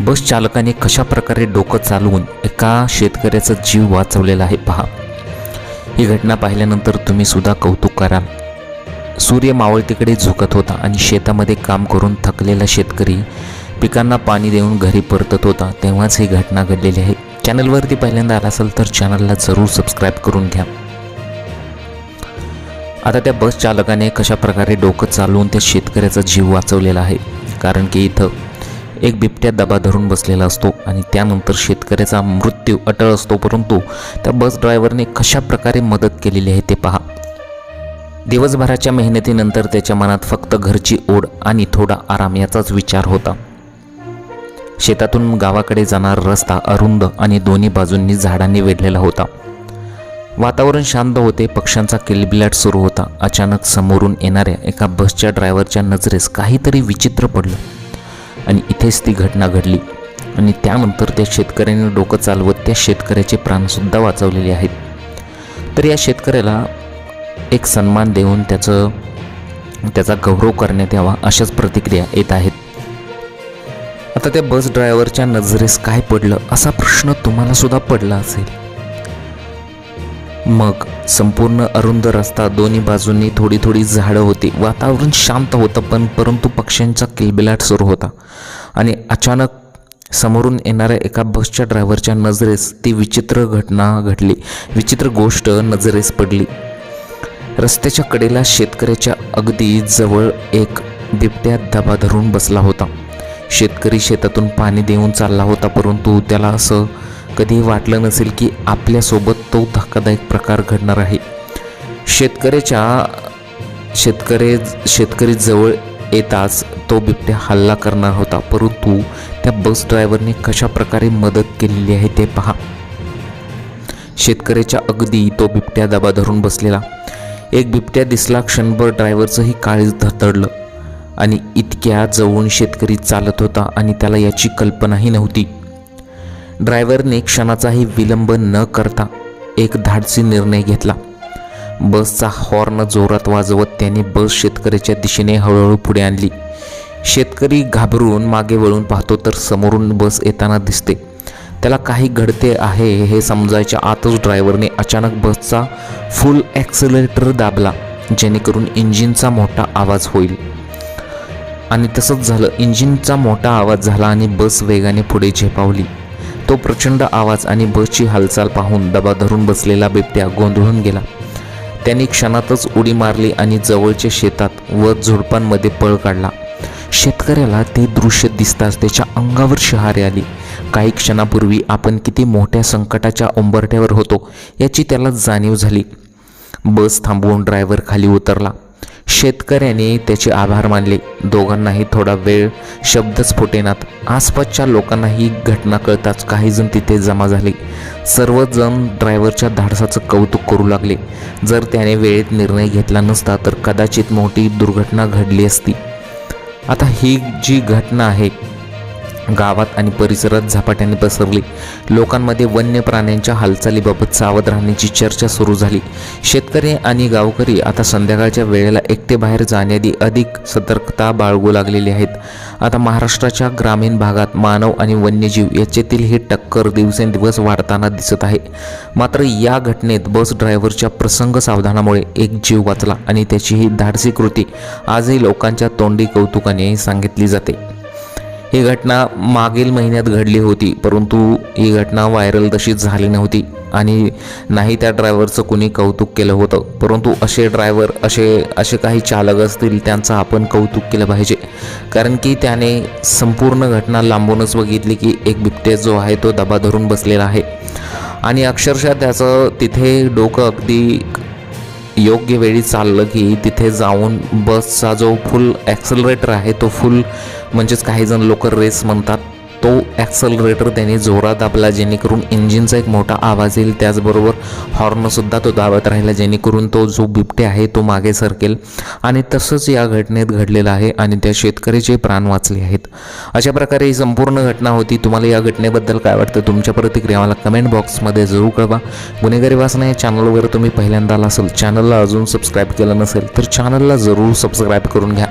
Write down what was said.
बस चालकाने कशा प्रकारे डोकं चालवून एका शेतकऱ्याचा जीव वाचवलेला आहे पहा. ही घटना पाहिल्यानंतर तुम्ही सुद्धा कौतुक कराल सूर्य मावळतीकडे झुकत होता आणि शेतामध्ये काम करून थकलेला शेतकरी पिकांना पाणी देऊन घरी परतत होता. तेव्हाच ही घटना घडलेली आहे. चॅनलवरती पहिल्यांदा आला असेल तर चॅनलला जरूर सबस्क्राईब करून घ्या. आता त्या बस चालकाने कशा प्रकारे डोकं चालवून त्या शेतकऱ्याचा जीव वाचवलेला आहे? कारण की इथं एक बिबट्या दबा धरून बसलेला असतो आणि त्यानंतर शेतकऱ्याचा मृत्यू अटळ असतो परंतु त्या बस ड्रायव्हरने कशा प्रकारे मदत केलेली आहे ते पहा. दिवसभराच्या मेहनतीनंतर त्याच्या मनात फक्त घरची ओढ आणि थोडा आराम याचाच विचार होता. शेतातून गावाकडे जाणारा रस्ता अरुंद आणि दोन्ही बाजूंनी झाडांनी वेढलेला होता. वातावरण शांत होते पक्ष्यांचा किलबिलाट सुरू होता. अचानक समोरून येणाऱ्या एका बसच्या ड्रायव्हरच्या नजरेस काहीतरी विचित्र पडलं. आणि इथेच ती घटना घडली. आणि त्यानंतर त्या शेतकऱ्याने डोकं चालवत त्या शेतकऱ्याचे प्राणसुद्धा वाचवलेले आहेत. तर या शेतकऱ्याला एक सन्मान देऊन त्याचं त्याचा गौरव करण्यात यावा अशाच प्रतिक्रिया येत आहेत. आता त्या बस ड्रायव्हरच्या नजरेस काय पडलं असा प्रश्न तुम्हाला सुद्धा पडला असेल. मग संपूर्ण अरुंद रस्ता दोन्ही बाजूंनी थोडी थोडी झाडं होती. वातावरण शांत होतं पण परंतु पक्ष्यांचा किलबिलाट सुरू होता. आणि अचानक समोरून येणाऱ्या एका बसच्या ड्रायव्हरच्या नजरेस ती विचित्र घटना घडली. विचित्र गोष्ट नजरेस पडली. रस्त्याच्या कडेला शेतकऱ्याच्या अगदी जवळ एक बिबट्या दबा धरून बसला होता. शेतकरी शेतातून पाणी देऊन चालला होता परंतु त्याला असं कधी वाटलं नसेल की आपल्यासोबत तो धक्कादायक प्रकार घडणार आहे. शेतकऱ्याच्या शेतकरी शेतकरी जवळ येताच तो बिबट्या हल्ला करणार होता. परंतु त्या बस ड्रायव्हरने कशा प्रकारे मदत केलेली आहे ते पहा. शेतकऱ्याच्या अगदी तो बिबट्या दबा धरून बसलेला. एक बिबट्या दिसला क्षणभर ड्रायव्हरचंही काळीच धतडलं आणि इतक्या जवळून शेतकरी चालत होता आणि त्याला याची कल्पनाही नव्हती. ड्रायव्हरने क्षणाचाही विलंब न करता एक धाडसी निर्णय घेतला. बसचा हॉर्न जोरात वाजवत त्याने बस शेतकऱ्याच्या दिशेने हळूहळू पुढे आणली. शेतकरी घाबरून मागे वळून पाहतो तर समोरून बस येताना दिसते. त्याला काही घडते आहे हे समजायच्या आतच ड्रायव्हरने अचानक बसचा फुल ॲक्सिलेटर दाबला जेणेकरून इंजिनचा मोठा आवाज होईल. आणि तसंच झालं. इंजिनचा मोठा आवाज झाला आणि बस वेगाने पुढे झेपावली. तो प्रचंड आवाज आणि बसची हालचाल पाहून दबा धरून बसलेला बिबट्या गोंधळून गेला. त्यांनी क्षणातच उडी मारली आणि जवळच्या शेतात व झुडपांमध्ये पळ काढला. शेतकऱ्याला ते दृश्य दिसताच त्याच्या अंगावर शहारे आली. काही क्षणापूर्वी आपण किती मोठ्या संकटाच्या उंबरठ्यावर होतो याची त्याला जाणीव झाली. बस थांबवून ड्रायव्हर खाली उतरला. शेतकऱ्याने त्याचे आभार मानले. दोघांनाही थोडा वेळ शब्दच फुटेनात आसपासच्या लोकांनाही घटना कळताच काहीजण तिथे जमा झाले. सर्वजण ड्रायव्हरच्या धाडसाचं कौतुक करू लागले. जर त्याने वेळेत निर्णय घेतला नसता तर कदाचित मोठी दुर्घटना घडली असती. आता ही जी घटना आहे गावात आणि परिसरात झपाट्याने पसरली. लोकांमध्ये वन्य प्राण्यांच्या हालचालीबाबत सावध राहण्याची चर्चा सुरू झाली. शेतकरी आणि गावकरी आता संध्याकाळच्या वेळेला एकटे बाहेर जाण्याआधी अधिक सतर्कता बाळगू लागलेली आहेत. आता महाराष्ट्राच्या ग्रामीण भागात मानव आणि वन्यजीव याच्यातील ही टक्कर दिवसेंदिवस वाढताना दिसत आहे. मात्र या घटनेत बस ड्रायव्हरच्या प्रसंग सावधानामुळे एक जीव वाचला आणि त्याची ही धाडसी कृती आजही लोकांच्या तोंडी कौतुकाने सांगितली जाते. ही घटना मागील महिन्यात घडली होती परंतु ही घटना व्हायरल तशीच झाली नव्हती आणि नाही त्या ड्रायव्हरचं कुणी कौतुक केलं होतं. परंतु असे ड्रायव्हर असे असे काही चालक असतील त्यांचं आपण कौतुक केलं पाहिजे. कारण की त्याने संपूर्ण घटना लांबूनच बघितली की एक बिबटे जो आहे तो दबा धरून बसलेला आहे. आणि अक्षरशः त्याचं तिथे डोकं अगदी योग्य वेळी चाललं की तिथे जाऊन बसचा जो फुल ॲक्सलरेटर आहे तो फुल म्हणजेच काही जण लोक रेस म्हणतात. तो ॲक्सलरेटर त्याने जोरात दाबला जेणेकरून इंजिनचा एक मोठा आवाज येईल. त्याचबरोबर हॉर्नसुद्धा तो दाबत राहिला जेणेकरून तो जो बिबटे आहे तो मागे सरकेल. आणि तसंच या घटनेत घडलेलं आहे आणि त्या शेतकऱ्याचे प्राण वाचले आहेत. अशा प्रकारे ही संपूर्ण घटना होती. तुम्हाला या घटनेबद्दल काय वाटतं? तुमच्या प्रतिक्रिया मला कमेंट बॉक्समध्ये जरूर कळवा. गुन्हेगारी वासना या चॅनलवर तुम्ही पहिल्यांदा आला असेल चॅनलला अजून सबस्क्राईब केलं नसेल तर चॅनलला जरूर सबस्क्राईब करून घ्या.